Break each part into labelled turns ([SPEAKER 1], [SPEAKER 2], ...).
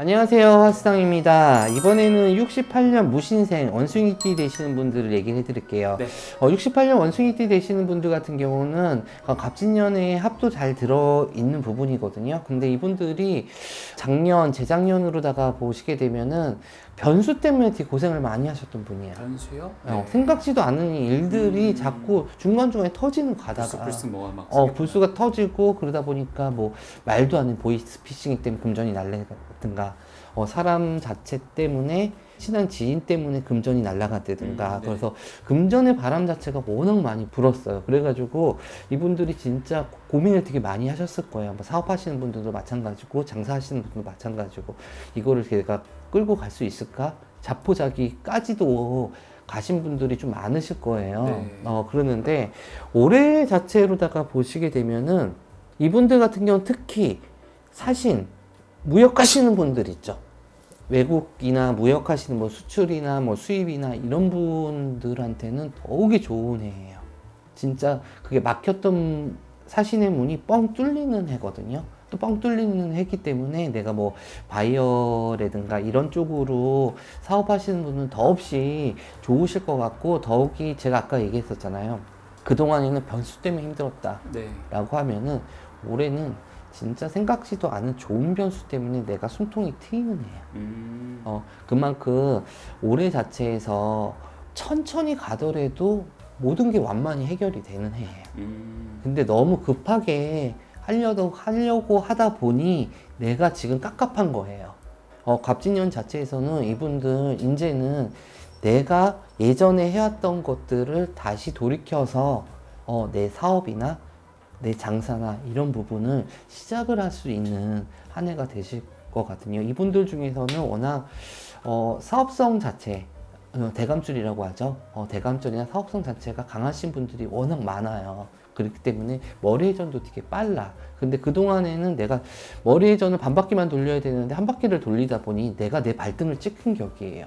[SPEAKER 1] 안녕하세요 화수상입니다. 이번에는 68년 무신생 원숭이띠 되시는 분들을 얘기를 해드릴게요.
[SPEAKER 2] 네.
[SPEAKER 1] 어, 68년 원숭이띠 되시는 분들 같은 경우는 어, 갑진년에 합도 잘 들어있는 부분이거든요. 근데 이분들이 작년 재작년으로다가 보시게 되면은 변수 때문에 되게 고생을 많이 하셨던 분이에요
[SPEAKER 2] 변수요?
[SPEAKER 1] 어, 생각지도 않은 일들이 자꾸 중간중간에 터지는 가다가
[SPEAKER 2] 불쑥 불쑥 뭐가 막
[SPEAKER 1] 어. 불수가 터지고 그러다 보니까 뭐 말도 안 되는 보이스피싱 때문에 금전이 날라갔든가 어, 사람 자체 때문에 친한 지인 때문에 금전이 날라갔다든가
[SPEAKER 2] 음, 네.
[SPEAKER 1] 그래서 금전의 바람 자체가 워낙 많이 불었어요. 그래가지고 이분들이 진짜 고민을 되게 많이 하셨을 거예요. 뭐 사업하시는 분들도 마찬가지고 장사하시는 분들도 마찬가지고 이거를 제가 끌고 갈 수 있을까? 자포자기까지도 가신 분들이 좀 많으실 거예요.
[SPEAKER 2] 네.
[SPEAKER 1] 어, 그러는데 올해 자체로다가 보시게 되면은 이분들 같은 경우는 특히 사신, 무역하시는 분들 있죠. 외국이나 무역하시는 뭐 수출이나 뭐 수입이나 이런 분들한테는 더욱이 좋은 해예요. 진짜 그게 막혔던 사신의 문이 뻥 뚫리는 해거든요. 또 뻥 뚫리는 해기 때문에 내가 뭐 바이어라든가 이런 쪽으로 사업하시는 분은 더없이 좋으실 것 같고 더욱이 제가 아까 얘기했었잖아요. 그동안에는 변수 때문에 힘들었다.
[SPEAKER 2] 네.
[SPEAKER 1] 라고 하면은 올해는 진짜 생각지도 않은 좋은 변수 때문에 내가 숨통이 트이는 해요.
[SPEAKER 2] 음.
[SPEAKER 1] 어, 그만큼 올해 자체에서 천천히 가더라도 모든 게 완만히 해결이 되는 해예요.
[SPEAKER 2] 음.
[SPEAKER 1] 근데 너무 급하게 하려고, 하려고 하다 보니 내가 지금 깝깝한 거예요. 어, 갑진년 자체에서는 이분들 이제는 내가 예전에 해왔던 것들을 다시 돌이켜서 어, 내 사업이나 내 장사나 이런 부분을 시작을 할 수 있는 한 해가 되실 것 같거든요. 이분들 중에서는 워낙 어, 사업성 자체, 어, 대감줄이라고 하죠. 어, 대감줄이나 사업성 자체가 강하신 분들이 워낙 많아요. 그렇기 때문에 머리 회전도 되게 빨라. 근데 그동안에는 내가 머리 회전을 반 바퀴만 돌려야 되는데 한 바퀴를 돌리다 보니 내가 내 발등을 찍힌 격이에요.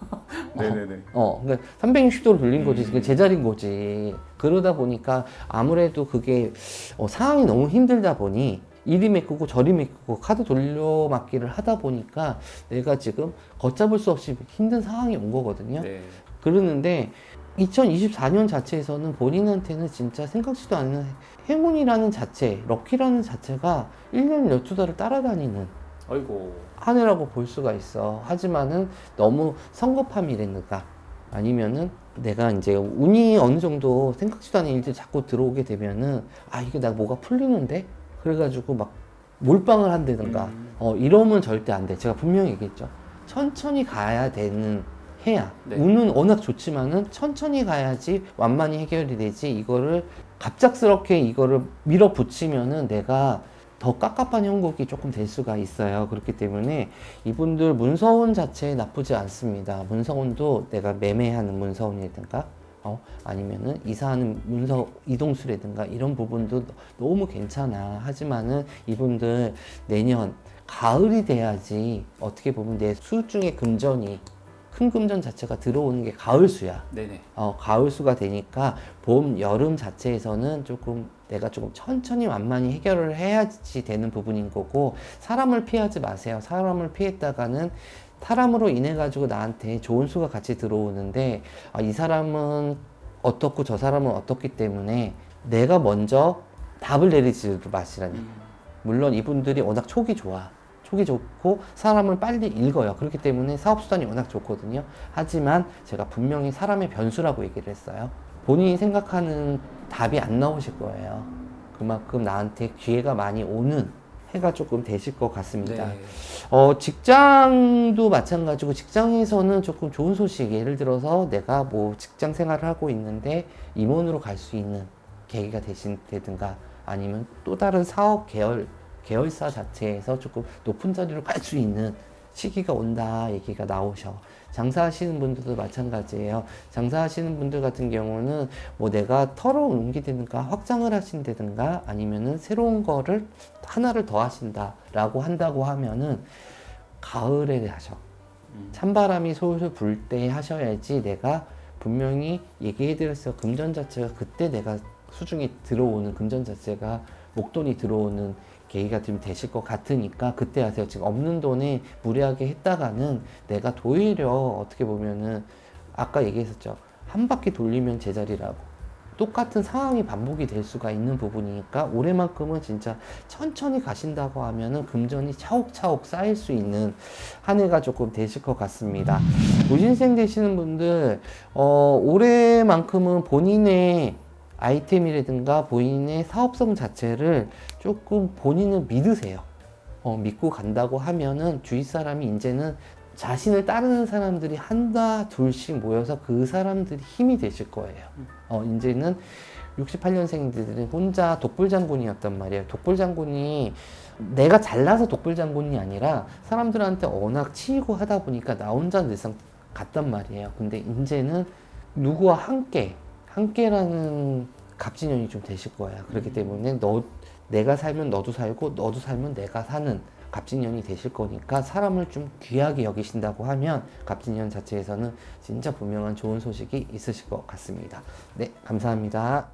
[SPEAKER 2] 네네네.
[SPEAKER 1] 어, 그러니까 360도로 돌린 거지,
[SPEAKER 2] 음.
[SPEAKER 1] 제자리인 거지. 그러다 보니까 아무래도 그게 어, 상황이 너무 힘들다 보니 이리 메꾸고 저리 메꾸고 카드 돌려막기를 하다 보니까 내가 지금 걷잡을 수 없이 힘든 상황이 온 거거든요.
[SPEAKER 2] 네.
[SPEAKER 1] 그러는데 2024년 자체에서는 본인한테는 진짜 생각지도 않는 행운이라는 자체, 럭키라는 자체가 1년 12달을 따라다니는
[SPEAKER 2] 아이고.
[SPEAKER 1] 한 해라고 볼 수가 있어. 하지만은 너무 성급함이랬는가? 아니면은 내가 이제 운이 어느 정도 생각지도 않은 일들이 자꾸 들어오게 되면은 아, 이게 나 뭐가 풀리는데? 그래가지고 막 몰빵을 한다든가
[SPEAKER 2] 음.
[SPEAKER 1] 어, 이러면 절대 안 돼. 제가 분명히 얘기했죠. 천천히 가야 되는 해야.
[SPEAKER 2] 네.
[SPEAKER 1] 운은 워낙 좋지만은 천천히 가야지 완만히 해결이 되지. 이거를 갑작스럽게 이거를 밀어붙이면은 내가 더 깝깝한 형국이 조금 될 수가 있어요. 그렇기 때문에 이분들 문서운 자체 나쁘지 않습니다. 문서운도 내가 매매하는 문서운이든가 어, 아니면은 이사하는 문서 이동수라든가 이런 부분도 너무 괜찮아. 하지만은 이분들 내년 가을이 돼야지 어떻게 보면 내 수 중에 금전이 큰 금전 자체가 들어오는 게 가을수야.
[SPEAKER 2] 네네.
[SPEAKER 1] 어, 가을수가 되니까 봄, 여름 자체에서는 조금 내가 조금 천천히 완만히 해결을 해야지 되는 부분인 거고 사람을 피하지 마세요. 사람을 피했다가는 사람으로 인해 가지고 나한테 좋은 수가 같이 들어오는데 아, 이 사람은 어떻고 저 사람은 어떻기 때문에 내가 먼저 답을 내리지 마시라니.
[SPEAKER 2] 음.
[SPEAKER 1] 물론 이분들이 워낙 촉이 좋아. 촉이 좋고 사람을 빨리 읽어요. 그렇기 때문에 사업 수단이 워낙 좋거든요. 하지만 제가 분명히 사람의 변수라고 얘기를 했어요. 본인이 생각하는 답이 안 나오실 거예요. 그만큼 나한테 기회가 많이 오는 해가 조금 되실 것 같습니다.
[SPEAKER 2] 네.
[SPEAKER 1] 어, 직장도 마찬가지고 직장에서는 조금 좋은 소식 예를 들어서 내가 뭐 직장 생활을 하고 있는데 임원으로 갈 수 있는 계기가 되신다든가 아니면 또 다른 사업 계열 계열사 자체에서 조금 높은 자리로 갈 수 있는 시기가 온다 얘기가 나오셔. 장사하시는 분들도 마찬가지예요. 장사하시는 분들 같은 경우는 뭐 내가 털어 옮기든가 확장을 하신다든가 아니면은 새로운 거를 하나를 더 하신다라고 한다고 하면은 가을에 하셔.
[SPEAKER 2] 음.
[SPEAKER 1] 찬바람이 솔솔 불 때 하셔야지 내가 분명히 얘기해드렸어요. 금전 자체가 그때 내가 수중에 들어오는 금전 자체가 목돈이 들어오는 계기가 좀 되실 것 같으니까 그때 하세요. 지금 없는 돈에 무리하게 했다가는 내가 도리려 어떻게 보면은 아까 얘기했었죠. 한 바퀴 돌리면 제자리라고. 똑같은 상황이 반복이 될 수가 있는 부분이니까 올해만큼은 진짜 천천히 가신다고 하면은 금전이 차곡차곡 쌓일 수 있는 한 해가 조금 되실 것 같습니다. 무신생 되시는 분들 어, 올해만큼은 본인의 아이템이라든가 본인의 사업성 자체를 조금 본인을 믿으세요. 어, 믿고 간다고 하면은 주위 사람이 이제는 자신을 따르는 사람들이 한다 둘씩 모여서 그 사람들이 힘이 되실 거예요. 어, 이제는 68년생들은 혼자 독불 장군이었단 말이에요. 독불 장군이 내가 잘나서 독불 장군이 아니라 사람들한테 워낙 치이고 하다 보니까 나 혼자 늘상 갔단 말이에요. 근데 이제는 누구와 함께 함께라는 갑진년이 좀 되실 거예요. 그렇기 때문에 너 내가 살면 너도 살고 너도 살면 내가 사는 갑진년이 되실 거니까 사람을 좀 귀하게 여기신다고 하면 갑진년 자체에서는 진짜 분명한 좋은 소식이 있으실 것 같습니다. 네, 감사합니다.